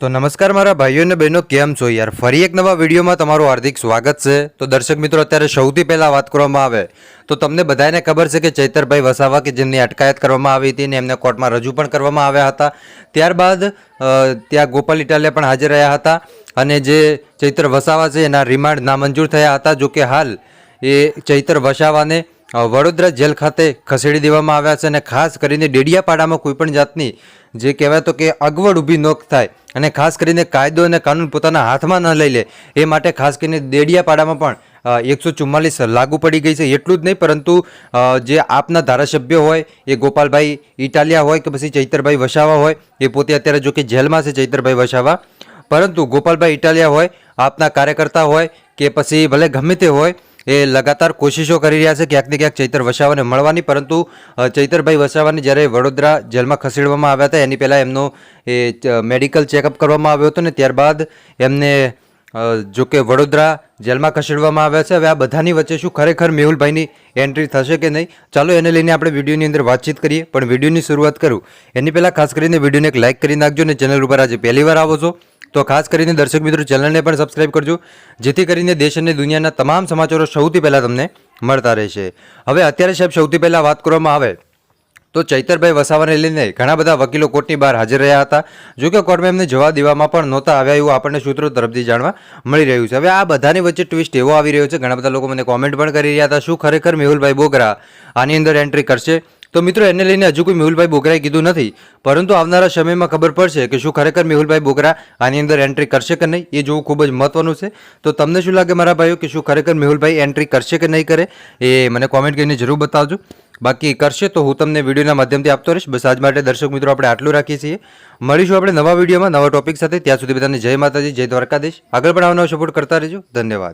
તો નમસ્કાર મારા ભાઈઓ અને બહેનો, કેમ છો યાર? ફરી એક નવા વિડીયોમાં તમારું હાર્દિક સ્વાગત છે. તો દર્શક મિત્રો, અત્યારે સૌથી પહેલાં વાત કરવામાં આવે તો તમને બધાને ખબર છે કે ચૈતરભાઈ વસાવા કે જેમની અટકાયત કરવામાં આવી હતી ને એમને કોર્ટમાં રજૂ પણ કરવામાં આવ્યા હતા. ત્યારબાદ ત્યાં ગોપાલ ઇટાલિયા પણ હાજર રહ્યા હતા અને જે ચૈતર વસાવા છે એના રિમાન્ડ નામંજૂર થયા હતા. જો કે હાલ એ ચૈતર વસાવાને વડોદરા જેલ ખાતે ખસેડી દેવામાં આવ્યા છે અને ખાસ કરીને ડેડિયાપાડામાં કોઈ પણ જાતની જે કહેવાય તો કે અગવડ ઊભી ન થાય અને ખાસ કરીને કાયદો અને કાનૂન પોતાના હાથમાં ન લઈ લે, એ માટે ખાસ કરીને દેડિયાપાડામાં પણ એકસો ચુમ્માલીસ લાગુ પડી ગઈ છે. એટલું જ નહીં, પરંતુ જે આપના ધારાસભ્ય હોય, એ ગોપાલભાઈ ઇટાલિયા હોય કે પછી ચૈતરભાઈ વસાવા હોય, એ પોતે અત્યારે જો કે જેલમાં છે ચૈતરભાઈ વસાવા. પરંતુ ગોપાલભાઈ ઇટાલિયા હોય, આપના કાર્યકર્તા હોય કે પછી ભલે ગમે તે હોય એ લગાતાર કોશિશો કરી રહ્યા છે. ક્યાંક ને ક્યાંક ચૈતર વસાવાને મળવાની, પરંતુ ચૈતરભાઈ વસાવાને જ્યારે વડોદરા જેલમાં ખસેડવામાં આવ્યા હતા, એની પહેલાં એમનો એ મેડિકલ ચેકઅપ કરવામાં આવ્યો હતો ને ત્યારબાદ એમને જો કે વડોદરા જેલમાં ખસેડવામાં આવ્યા છે. હવે આ બધાની વચ્ચે શું ખરેખર મેહુલભાઈની એન્ટ્રી થશે કે નહીં? ચાલો એને લઈને આપણે વિડીયોની અંદર વાતચીત કરીએ, પણ વિડીયોની શરૂઆત કરું. એની પહેલાં ખાસ કરીને વિડીયોને એક લાઇક કરી નાખજો ને ચેનલ ઉપર આજે પહેલી વાર આવો છો. તો ખાસ કરીને દર્શક મિત્રો, ચેનલને પણ સબસ્ક્રાઇબ કરજો, જેથી કરીને દેશ અને દુનિયાના તમામ સમાચારો સૌથી પહેલાં તમને મળતા રહેશે. હવે અત્યારે સાહેબ, સૌથી પહેલાં વાત કરવામાં આવે તો ચૈતરભાઈ વસાવાને લઈને ઘણા બધા વકીલો કોર્ટની બહાર હાજર રહ્યા હતા. જો કે કોર્ટમાં એમને જવા દેવામાં પણ નહોતા આવ્યા એવું આપણને સૂત્રો તરફથી જાણવા મળી રહ્યું છે. હવે આ બધાની વચ્ચે ટ્વિસ્ટ એવો આવી રહ્યો છે. ઘણા બધા લોકો મને કોમેન્ટ પણ કરી રહ્યા હતા. શું ખરેખર મેહુલભાઈ બોગરા આની અંદર એન્ટ્રી કરશે? તો મિત્રો, એને લઈને હજુ કોઈ મેહુલભાઈ બોગરાએ કીધું નથી, પરંતુ આવનારા સમયમાં ખબર પડશે કે શું ખરેખર મેહુલભાઈ બોગરા આની અંદર એન્ટ્રી કરશે કે નહીં, એ જોવું ખૂબ જ મહત્વનું છે. તો તમને શું લાગે મારા ભાઈઓ કે શું ખરેખર મેહુલભાઈ એન્ટ્રી કરશે કે નહીં કરે, એ મને કોમેન્ટ કરીને જરૂર બતાવજો. બાકી કરશે તો હું તમને વિડીયોના માધ્યમથી આપતો રહીશ. બસ આજ માટે દર્શક મિત્રો, આપણે આટલું રાખીએ છીએ. મળીશું આપણે નવા વિડીયોમાં નવા ટોપિક સાથે. ત્યાં સુધી બધાને જય માતાજી, જય દ્વારકાધીશ. આગળ પણ આવવાનો સપોર્ટ કરતા રહેજો. ધન્યવાદ.